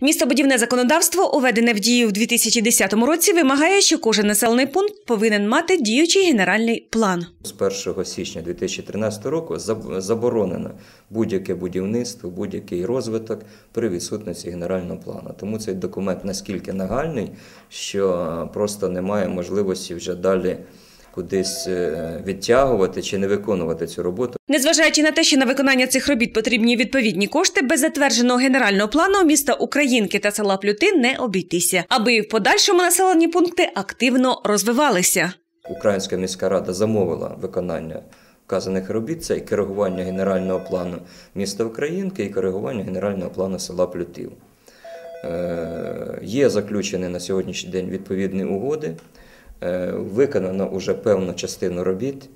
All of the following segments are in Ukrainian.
Містобудівне законодавство, уведене в дію в 2010 році, вимагає, що кожен населений пункт повинен мати діючий генеральний план. З 1 січня 2013 року заборонено будь-яке будівництво, будь-який розвиток при відсутності генерального плану. Тому цей документ наскільки нагальний, що просто немає можливості вже далі кудись е, відтягувати чи не виконувати цю роботу. Незважаючи на те, що на виконання цих робіт потрібні відповідні кошти, без затвердженого генерального плану міста Українки та села Плюти не обійтися, аби і в подальшому населені пункти активно розвивалися. Українська міська рада замовила виконання вказаних робіт. Це і коригування генерального плану міста Українки, і коригування генерального плану села Плютів. Е, Є заключені на сьогоднішній день відповідні угоди. Е, Виконано вже певну частину робіт.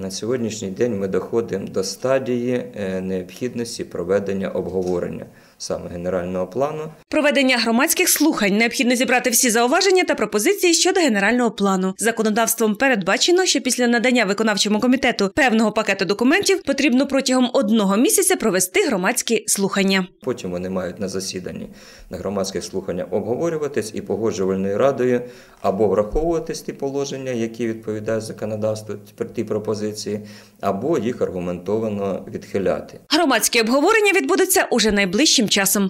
На сьогоднішній день ми доходимо до стадії е, необхідності проведення обговорення саме генерального плану Проведення громадських слухань необхідно зібрати всі зауваження та пропозиції щодо генерального плану. Законодавством передбачено, що після надання виконавчому комітету певного пакету документів потрібно протягом одного місяця провести громадські слухання. Потім вони мають на засіданні на громадських слуханнях обговорюватись і погоджувальною радою або враховуватись ті положення, які відповідають законодавству, ті пропозиції, або їх аргументовано відхиляти. Громадські обговорення відбудеться уже найближчим часом.